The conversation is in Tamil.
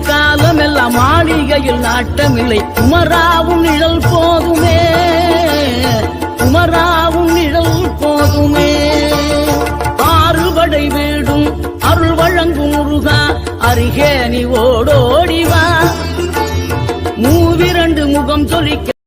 வாழுகின்ற காலம் எல்லாம் மாளிகையில் நாட்டமில்லை. குமராவும் நிழல் போதுமே. குமராவும் நிழல் போதுமே. ஆறுபடை வீடும் அருள் வழங்கும் முருகா அருகே நீ ஓடோடிவா மூவிரண்டு முகம் சொலிக்க